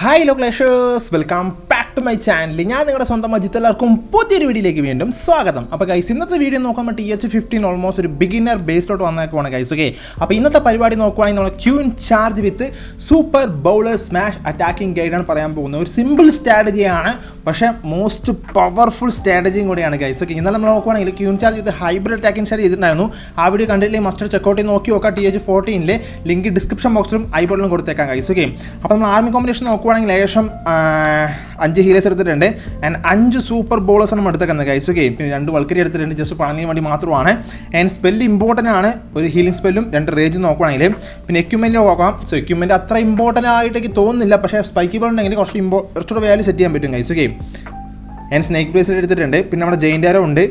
Hi ലോക്ലേഷേഴ്സ് welcome back to my channel ഞാൻ നിങ്ങളുടെ സ്വന്തം അജിത്ത് എല്ലാവർക്കും പുതിയൊരു വീഡിയോയിലേക്ക് വീണ്ടും സ്വാഗതം. അപ്പോൾ ഗൈസ് ഇന്നത്തെ വീഡിയോ നോക്കുമ്പോൾ ടി എച്ച് ഫിഫ്റ്റീൻ ഓൾമോസ്റ്റ് ഒരു ബിഗിനർ ബേസ്ഡോട്ട് വന്നേക്കുവാണ് ഗൈസ് ഓക്കെ അപ്പോൾ ഇന്നത്തെ പരിപാടി നോക്കുവാണെങ്കിൽ നമ്മൾ queen charge with super bowler smash attacking ഗൈഡാണ് പറയാൻ പോകുന്നത്. ഒരു സിമ്പിൾ സ്ട്രാറ്റജിയാണ് പക്ഷേ മോസ്റ്റ് പവർഫുൾ സ്ട്രാറ്റജിയും കൂടിയാണ് ഗൈസ് ഓക്കെ ഇന്നലെ നമ്മൾ നോക്കുവാണെങ്കിൽ queen charge with hybrid attacking start ചെയ്തിട്ടുണ്ടായിരുന്നു. ആ വീഡിയോ കണ്ടില്ലേ മസ്റ്റർ ചെക്കൗട്ട് നോക്കി നോക്കാം ടി എച്ച് ഫോർട്ടീനിലെ ലിങ്ക് ഡിസ്ക്രിപ്ഷൻ ബോക്സിലും ഐ ഐബോളിലും കൊടുത്തേക്കാം ഗൈസ് ഓക്കെ അപ്പോൾ നമ്മൾ ആർമി കോമ്പിനേഷൻ നോക്കുവാണെങ്കിൽ ഏകദേശം അഞ്ച് ഹീലേഴ്സ് എടുത്തിട്ടുണ്ട്. ആൻഡ് അഞ്ച് സൂപ്പർ ബോളേഴ്സ് നമ്മൾ എടുത്തേക്കുന്നത് ഗൈസ് ഓക്കെ പിന്നെ രണ്ട് വൾക്കരി എടുത്തിട്ടുണ്ട് ജസ്റ്റ് പണങ്ങിന് വേണ്ടി മാത്രമാണ്. ആൻഡ് സ്പെല്ല് ഇമ്പോർട്ടന്റ് ആണ് ഒരു ഹീലിംഗ് സ്പെല്ലും രണ്ട് റേജ് നോക്കുവാണെങ്കിൽ പിന്നെ എക്യുപ്മെന്റ് നോക്കാം. സോ എക്യുപ്മെന്റ് അത്ര ഇമ്പോർട്ടന്റ് ആയിട്ടേക്ക് തോന്നുന്നില്ല പക്ഷേ സ്പൈക്കി ബോൾ ഉണ്ടെങ്കിൽ കുറച്ച് ഇമ്പോ കുറച്ചുകൂടെ വാല്യൂ സെറ്റ് ചെയ്യാൻ പറ്റും guys okay and snake bracelet എടുത്തിട്ടുണ്ട്. പിന്നെ നമ്മുടെ ജെയിന്റെ ഉണ്ട്.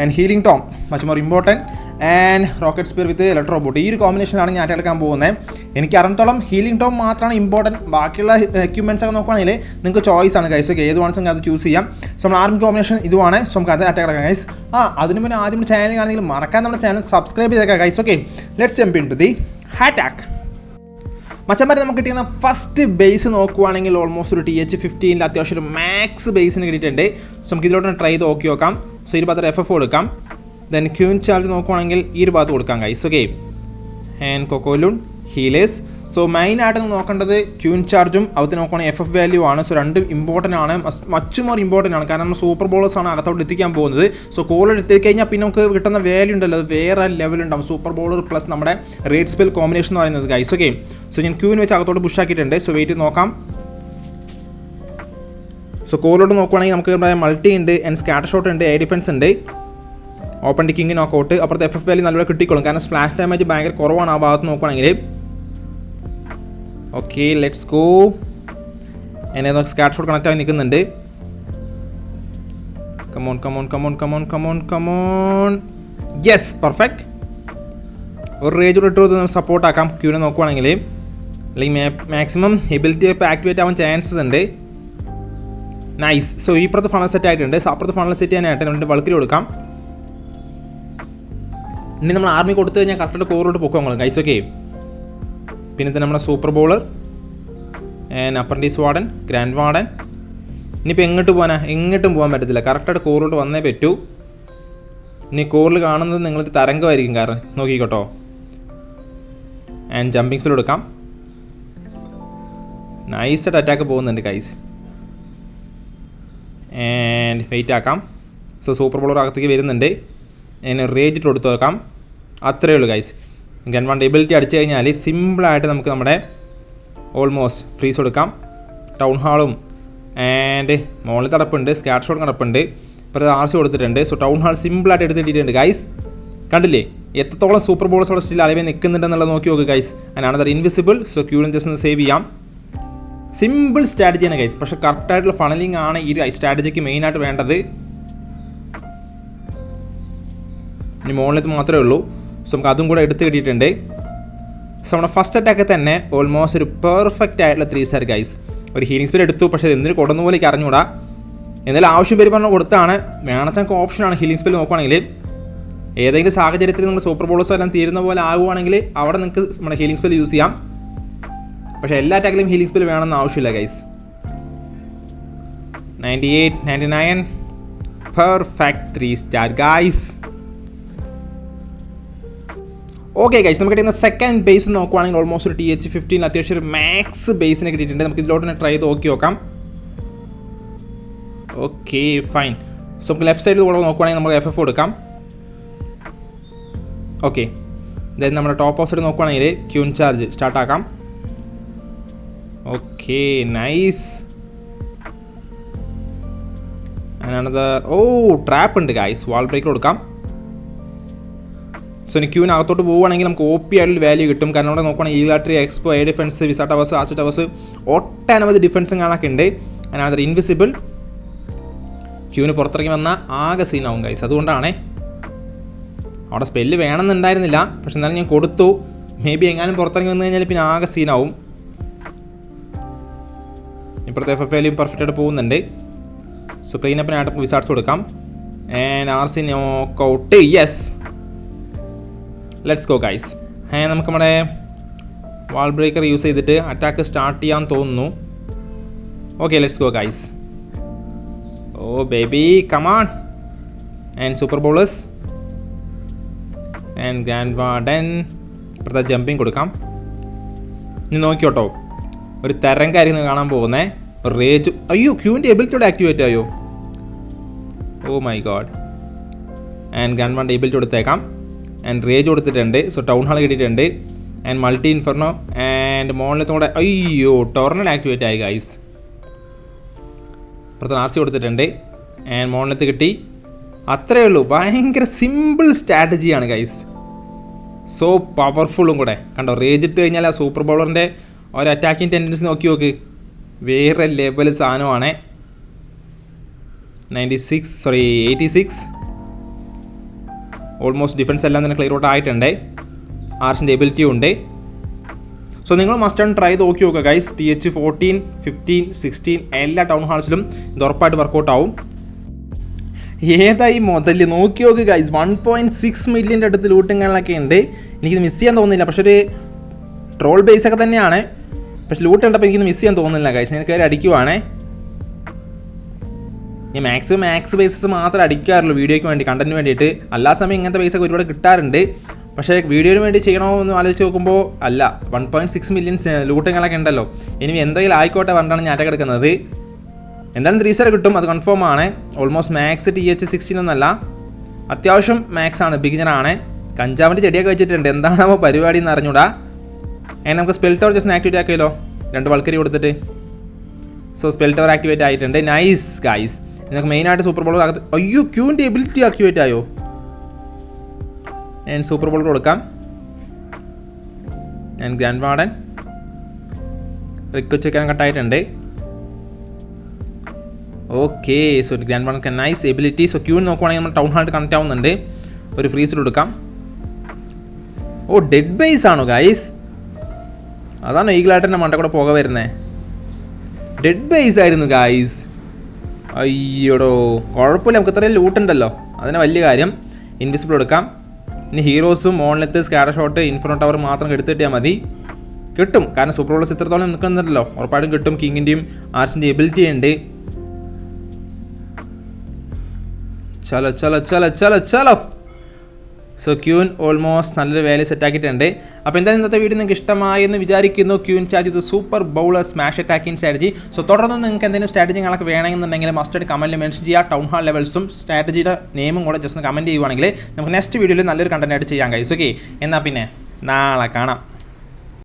And healing tome much more important and rocket spear with electro boot ഈ ഒരു കോമ്പിനേഷനാണ് ഞാൻ എടുക്കാൻ പോകുന്നത് എനിക്ക് അറിഞ്ഞത്തോളം ഹീലിംഗ് ടോം മാത്രമാണ് ഇമ്പോർട്ടന്റ് ബാക്കിയുള്ള എക്യുപ്മെന്റ്സ് ഒക്കെ നോക്കുകയാണെങ്കിൽ നിങ്ങൾക്ക് ചോയ്സ് ആണ് ഗൈസ് ഓക്കെ ഏത് വേണമെങ്കിൽ അത് ചൂസ് ചെയ്യാം. സോ നമ്മൾ ആർമി കോമ്പിനേഷൻ ഇതുമാണ് സോ നമുക്ക് അത് അറ്റാക്ക് എടുക്കാം ഗൈസ് ആ അതിന് മുന്നേ ആദ്യം ചാനൽ ആണെങ്കിൽ മറക്കാൻ നമ്മുടെ ചാനൽ സബ്സ്ക്രൈബ് ചെയ്തേക്കാം guys okay let's jump into the attack മച്ചന്മാരെ നമുക്ക് കിട്ടിയ ഫസ്റ്റ് ബേസ് നോക്കുവാണെങ്കിൽ ഓൾമോസ്റ്റ് ഒരു ടി എച്ച് ഫിഫ്റ്റീനിൽ അത്യാവശ്യം ഒരു മാക്സ് ബേസിന് കിട്ടിയിട്ടുണ്ട്. സോ നമുക്ക് ഇതിലോട്ട് ട്രൈ ചെയ്ത് നോക്കി നോക്കാം. സോ ഇരുപത്തി എഫ് എഫ് കൊടുക്കാം ദെൻ ക്യൂൻ ചാർജ് നോക്കുവാണെങ്കിൽ ഈ ഒരു ഭാഗത്ത് കൊടുക്കാം ഗൈസ് ഓക്കെ ആൻഡ് കൊക്കോലുൺ ഹീലേഴ്സ് സോ മെയിനായിട്ട് നമ്മൾ നോക്കേണ്ടത് ക്യൂൻ ചാർജും അവിടുത്തെ നോക്കുകയാണെങ്കിൽ എഫ് എഫ് വാല്യൂ ആണ്. സോ രണ്ടും ഇമ്പോർട്ടന്റ് ആണ്. മച്ച് മോർ ഇമ്പോർട്ടന്റ് ആണ്. കാരണം നമ്മൾ സൂപ്പർ ബോളേഴ്സ് ആണ് അകത്തോട്ട് എത്തിക്കാൻ പോകുന്നത്. സോ കോളിൽ എത്തിക്കഴിഞ്ഞാൽ പിന്നെ നമുക്ക് കിട്ടുന്ന വാല്യൂ ഉണ്ടല്ലോ. അത് വേറെ ലെവൽ ഉണ്ടാവും. സൂപ്പർ ബോളർ പ്ലസ് നമ്മുടെ റേറ്റ് സ്പെൽ കോമ്പിനേഷൻ എന്ന് പറയുന്നത് ഗൈസ് ഓക്കെ സോ ഞാൻ ക്യൂവിന് വെച്ച് അകത്തോട്ട് പുഷ് ആക്കിയിട്ടുണ്ട്. സോ വെയിറ്റ് നോക്കാം. സോ കോലോട്ട് നോക്കുവാണെങ്കിൽ നമുക്ക് മൾട്ടി ഉണ്ട് ആൻഡ് സ്കാറ്റർ ഷോട്ട് ഉണ്ട് എയർ ഡിഫൻസ് ഉണ്ട്. ഓപ്പൺ ടിക്കിങ് നോക്കൗട്ട് അപ്പുറത്തെ എഫ് എഫ് വാലി നല്ലപോലെ കിട്ടിക്കോളും. കാരണം സ്പ്ലാഷ് ഡാമേജ് ഭയങ്കര കുറവാണ് ആ ഭാഗത്ത് നോക്കുകയാണെങ്കിൽ ഓക്കെ ലെറ്റ്സ് ഗോ എന്നെ സ്കാറ്റ് ഷോട്ട് കണക്റ്റ് ആയി നിൽക്കുന്നുണ്ട്. Come on come on come on come on come on come on yes perfect ഒരു റേജ് ഇട്ട് കൊടുത്ത് സപ്പോർട്ട് ആക്കാം. ക്യൂനെ നോക്കുവാണെങ്കിൽ. അല്ലെങ്കിൽ മാക്സിമം എബിലിറ്റി ഇപ്പോൾ ആക്ടിവേറ്റ് ആവാൻ ചാൻസസ് ഉണ്ട്. നൈസ് സോ ഈ പുറത്ത് ഫണൽ സെറ്റ് ആയിട്ടുണ്ട്. സോ അപ്പുറത്ത് ഫണൽ സെറ്റ് ചെയ്യാനായിട്ട് നമ്മുടെ വൾക്കിൽ കൊടുക്കാം. ഇനി നമ്മൾ ആർമി കൊടുത്തു കഴിഞ്ഞാൽ കറക്റ്റ് കോറിലോട്ട് പൊക്കും നമ്മൾ ഗൈസ് ഓക്കെ പിന്നെ തന്നെ നമ്മുടെ super bowler and apprentice warden grand warden ഇനിയിപ്പോൾ എങ്ങോട്ട് പോകാനാ എങ്ങോട്ടും പോകാൻ പറ്റത്തില്ല. കറക്റ്റായിട്ട് കോറിലോട്ട് വന്നേ പറ്റൂ. ഇനി കോറിൽ കാണുന്നത് നിങ്ങളൊരു തരംഗമായിരിക്കും കാരണം. നോക്കിക്കോട്ടോ. ആൻഡ് ജമ്പിങ് സ്പീഡ് കൊടുക്കാം നൈസായിട്ട് അറ്റാക്ക് പോകുന്നുണ്ട് ഗൈസ് ആൻഡ് വെയിറ്റ് ആക്കാം. സോ സൂപ്പർ ബോളർ അകത്തേക്ക് വരുന്നുണ്ട്. ഞാൻ റേജിട്ട് കൊടുത്ത് വെക്കാം. അത്രയേ ഉള്ളൂ ഗൈസ് ഗൺ വൺ എബിലിറ്റി അടിച്ചു കഴിഞ്ഞാൽ സിമ്പിളായിട്ട് നമുക്ക് നമ്മുടെ ഓൾമോസ്റ്റ് ഫ്രീസ് കൊടുക്കാം. ടൗൺ ഹാളും ആൻഡ് മോളിൽ തടപ്പുണ്ട് സ്കാറ്റ് ഷോട്ട് കിടപ്പുണ്ട് ഇപ്പോൾ ആർ സി കൊടുത്തിട്ടുണ്ട് സോ ടൗൺ ഹാൾ സിമ്പിളായിട്ട് എടുത്തിട്ടുണ്ട് ഗൈസ് കണ്ടില്ലേ? എത്രത്തോളം സൂപ്പർ ബോൾസ് അവിടെ സ്റ്റിൽ അലവേ നിൽക്കുന്നുണ്ടെന്നുള്ളത് നോക്കി നോക്കുക ഗൈസ് അതിനാണ് ഇൻവിസിബിൾ സോ ക്യൂളിൻ ജസ്റ്റ് ഒന്ന് സേവ് ചെയ്യാം. സിമ്പിൾ സ്ട്രാറ്റജിയാണ് ഗൈസ് പക്ഷേ കറക്റ്റായിട്ടുള്ള ഫണലിംഗ് ആണ് ഈ സ്ട്രാറ്റജിക്ക് മെയിനായിട്ട് വേണ്ടത്. ഇനി മുകളിലത് മാത്രമേ ഉള്ളൂ. സോ നമുക്ക് അതും കൂടെ എടുത്ത് കിട്ടിയിട്ടുണ്ട്. സോ നമ്മുടെ ഫസ്റ്റ് അറ്റാക്ക് തന്നെ ഓൾമോസ്റ്റ് ഒരു പെർഫെക്റ്റ് ആയിട്ടുള്ള ത്രീ സ്റ്റാർ ഗൈസ് ഒരു ഹീലിംഗ് സ്പീഡ് എടുത്തു. പക്ഷേ എന്തിനു കൊടുന്ന പോലെ അറിഞ്ഞൂടാ എന്നാലും ആവശ്യം പേര് പറഞ്ഞ കൊടുത്താണ് വേണച്ചക്ക് ഓപ്ഷനാണ് ഹീലിംഗ് സ്പീഡ് നോക്കുവാണെങ്കിൽ ഏതെങ്കിലും സാഹചര്യത്തിൽ നിങ്ങൾ സൂപ്പർ ബോളേഴ്സ് എല്ലാം തീരുന്ന പോലെ ആകുവാണെങ്കിൽ അവിടെ നിങ്ങൾക്ക് നമ്മുടെ ഹീലിംഗ് സ്പെൽ യൂസ് ചെയ്യാം. പക്ഷേ എല്ലാ അറ്റാക്കിലും ഹീലിംഗ് സ്പെൽ വേണമെന്ന് ആവശ്യമില്ല guys ninety eight ninety nine perfect three star guys okay guys നമുക്ക് കിട്ടുന്ന സെക്കൻഡ് ബേസ് നോക്കുവാണെങ്കിൽ ഓൾമോസ്റ്റ് ഒരു ടി എച്ച് ഫിഫ്റ്റീൻ അത്യാവശ്യം ഒരു മാക്സ് ബേസിന് കിട്ടിയിട്ടുണ്ട്. നമുക്ക് ഇതിലോട്ട് തന്നെ ട്രൈ ചെയ്ത് നോക്കി നോക്കാം. ഓക്കെ ഫൈൻ സോ നമുക്ക് ലെഫ്റ്റ് സൈഡിൽ കൂടെ നോക്കുവാണെങ്കിൽ നമുക്ക് എഫ് എഫ് കൊടുക്കാം. ഓക്കെ ദെൻ നമ്മുടെ ടോപ്പ് ഓഫ് സൈഡ് നോക്കുവാണെങ്കിൽ ക്യൂൻ ചാർജ് സ്റ്റാർട്ട് ആക്കാം. ഓക്കെ നൈസ് അതിനാണത് ഓ ട്രാപ്പ് ഉണ്ട് ഗൈസ് വാൾ ബ്രേക്ക് കൊടുക്കാം. സോ ക്യൂവിന് അകത്തോട്ട് പോവുകയാണെങ്കിൽ നമുക്ക് ഒ പി ആയിട്ട് വാല്യൂ കിട്ടും. കാരണം അവിടെ നോക്കുകയാണെങ്കിൽ ഈലാട്രി xbow air defence wiz towers arch towers ഒട്ടനവധി ഡിഫൻസും കാണാനൊക്കെ ഉണ്ട്. അതിനകത്ത് ഇൻവിസിബിൾ ക്യൂവിന് പുറത്തിറങ്ങി വന്ന ആകെ സീനാവും ഗൈസ് അതുകൊണ്ടാണേ അവിടെ സ്പെല്ല് വേണമെന്നുണ്ടായിരുന്നില്ല പക്ഷെ എന്നാലും ഞാൻ കൊടുത്തു. മേ ബി എങ്ങാനും പുറത്തിറങ്ങി വന്നു കഴിഞ്ഞാൽ പിന്നെ ആകെ സീനാവും ഇപ്പോഴത്തെ എഫ് എഫ് എയിലും പെർഫെക്റ്റ് ആയിട്ട് പോകുന്നുണ്ട്. സോ ക്ലീനപ്പിനായിട്ട് വിസാർട്സ് കൊടുക്കാം. And R C knockout yes let's go guys നമുക്ക് നമ്മുടെ വാൾ ബ്രേക്കർ യൂസ് ചെയ്തിട്ട് അറ്റാക്ക് സ്റ്റാർട്ട് ചെയ്യാൻ തോന്നുന്നു. Okay let's go guys oh baby come on and super bowlers and grand warden ഇപ്പോഴത്തെ ജമ്പിങ് കൊടുക്കാം. ഇനി നോക്കിയോട്ടോ. ഒരു തരംകായിരുന്നു കാണാൻ പോകുന്നേ. റേജ് അയ്യോ ക്യൂവിന്റെ എബിലിറ്റിയോടെ ആക്ടിവേറ്റ് ആയോ? ഓ my god and grand one ability കൊടുത്തേക്കാം. ആൻഡ് റേജ് കൊടുത്തിട്ടുണ്ട്. സോ ടൗൺ ഹാൾ കിട്ടിയിട്ടുണ്ട്. ആൻഡ് മൾട്ടി ഇൻഫർണോ ആൻഡ് കൂടെ. അയ്യോ ടോർണൽ ആക്ടിവേറ്റ് ആയി ഗൈസ് ഇപ്പുറത്ത് ആർ സി കൊടുത്തിട്ടുണ്ട്. ആൻഡ് മോണിലത്ത് കിട്ടി. അത്രയേ ഉള്ളൂ. ഭയങ്കര സിമ്പിൾ സ്ട്രാറ്റജിയാണ് ഗൈസ് സോ പവർഫുള്ളും കൂടെ. കണ്ടോ റേജ് ഇട്ട് കഴിഞ്ഞാൽ ആ സൂപ്പർ ബോളറിന്റെ ഒരു അറ്റാക്കിംഗ് ടെൻഡൻസി നോക്കി നോക്ക്. വേറെ ലെവൽ സാധനമാണ്. Ninety six sorry eighty six almost defence എല്ലാം തന്നെ ക്ലിയർ ഔട്ട് ആയിട്ടുണ്ട്. ആർസിന്റെ എബിലിറ്റിയും ഉണ്ട്. സോ നിങ്ങൾ മസ്റ്റ് ആൻഡ് ട്രൈ നോക്കി നോക്കുക guys T H fourteen fifteen sixteen എല്ലാ ടൗൺ ഹാൾസിലും ഇത് ഉറപ്പായിട്ട് വർക്കൗട്ട് ആവും. ഏതായി മുതൽ നോക്കി നോക്ക് ഗൈസ് വൺ പോയിന്റ് സിക്സ് മില്യന്റെ അടുത്ത് ലൂട്ടുകളൊക്കെ ഉണ്ട്. എനിക്കിത് മിസ് ചെയ്യാൻ തോന്നുന്നില്ല. പക്ഷെ ഒരു ട്രോൾ ബേസ് ഒക്കെ തന്നെയാണ്. പക്ഷെ ലൂട്ട് കണ്ടപ്പോൾ എനിക്കിത് മിസ് ചെയ്യാൻ തോന്നുന്നില്ല ഗൈസ് ഞാൻ കയറി അടിക്കുവാണേ. ഞാൻ മാക്സിമം മാക്സ് ബേസസ് മാത്രമേ അടിക്കാറുള്ളൂ വീഡിയോയ്ക്ക് വേണ്ടി കണ്ടന്റിന് വേണ്ടിയിട്ട്. അല്ലാ സമയം ഇങ്ങനത്തെ പൈസ ഒരുപാട് കിട്ടാറുണ്ട്. പക്ഷേ വീഡിയോന് വേണ്ടി ചെയ്യണോ എന്ന് ആലോചിച്ച് നോക്കുമ്പോൾ അല്ല വൺ പോയിന്റ് സിക്സ് മില്യൺ ലൂട്ടുകളൊക്കെ ഉണ്ടല്ലോ. ഇനി എന്തെങ്കിലും ആയിക്കോട്ടെ പറഞ്ഞാണ് ഞാൻ അറ്റാക്ക് എടുക്കുന്നത് എന്തായാലും ത്രീ സ്റ്റാർ കിട്ടും അത് കൺഫേം ആണ്. Almost max T H sixteen ഒന്നല്ല. അത്യാവശ്യം മാക്സ് ആണ് ബിഗിനറാണ് കഞ്ചാവിന്റെ ചെടിയൊക്കെ വെച്ചിട്ടുണ്ട്. എന്താണോ പരിപാടി എന്ന് അറിഞ്ഞൂടാ. ഏ നമുക്ക് സ്പെൽ ടവർ ജസ്റ്റ് ആക്ടിവേറ്റ് ആക്കിയല്ലോ? രണ്ട് വൾക്കരി കൊടുത്തിട്ട്. സോ സ്പെൽ ടവർ ആക്ടിവേറ്റ് ആയിട്ടുണ്ട്. നൈസ് ഗൈസ് നിങ്ങൾക്ക് മെയിനായിട്ട് സൂപ്പർ ബോൾ അകത്ത് അയ്യോ ക്യൂവിന്റെ എബിലിറ്റി ആക്ടിവേറ്റ് ആയോ? ഞാൻ സൂപ്പർ ബോൾ കൊടുക്കാം. ഞാൻ ഗ്രാൻഡ് വാർഡൻ റിക്വസ്റ്റ് വെക്കാൻ കട്ടായിട്ടുണ്ട്. Okay so grand warden nice ability so queen നോക്കുവാണെങ്കിൽ നമ്മൾ ടൗൺ ഹാളിൽ കണക്ട് ആവുന്നുണ്ട്. ഒരു ഫ്രീസിൽ കൊടുക്കാം. ഓ ഡെഡ് ബേസ് ആണോ ഗൈസ് അതാണ് ഈഗിളായിട്ട് മണ്ട കൂടെ പോക വരുന്നത് ഡെഡ് ബേസ് ആയിരുന്നു ഗൈസ് അയ്യോടോ കുഴപ്പമില്ല നമുക്ക് ഇത്രയും ലൂട്ടുണ്ടല്ലോ അതിന് വലിയ കാര്യം ഇൻവിസിബിൾ എടുക്കാം. ഇനി ഹീറോസും മോണിലത്ത് സ്കാഡർ ഷോട്ട് ഇൻഫ്രോ ടവർ മാത്രം എടുത്തിട്ടാൽ മതി. കിട്ടും കാരണം സൂപ്പർ ബോളേഴ്സ് ഇത്രത്തോളം നിൽക്കുന്നുണ്ടല്ലോ. ഉറപ്പായിട്ടും കിട്ടും കിങ്ങിന്റെയും ആർസിന്റെയും എബിലിറ്റി ഉണ്ട്. ചലോ ചലോ ചലോ ചലോ ചലോ. സോ ക്യൂൻ ഓൾമോസ്റ്റ് നല്ലൊരു വേല സെറ്റാക്കിയിട്ടുണ്ട് അപ്പോൾ എന്തായാലും ഇന്നത്തെ വീഡിയോ നിങ്ങൾക്ക് ഇഷ്ടമായി എന്ന് വിചാരിക്കുന്നു. ക്യൂൻ ചാർജ് ഇത് super bowler smash attacking strategy so തുടർന്ന് നിങ്ങൾക്ക് എന്തെങ്കിലും സ്ട്രാറ്റജികളൊക്കെ വേണമെന്നുണ്ടെങ്കിൽ മസ്റ്റ് കമന്റിൽ മെൻഷൻ ചെയ്യുക. ടൗൺ ഹാൾ ലെവൽസും സ്ട്രാറ്റജിയുടെ നെയിമും കൂടെ ജസ്റ്റ് കമന്റ് ചെയ്യുവാണെങ്കിൽ നമുക്ക് നെക്സ്റ്റ് വീഡിയോയിൽ നല്ലൊരു കണ്ടന്റ് ആയിട്ട് ചെയ്യാം ഗൈസ് ഓക്കെ എന്നാൽ പിന്നെ നാളെ കാണാം.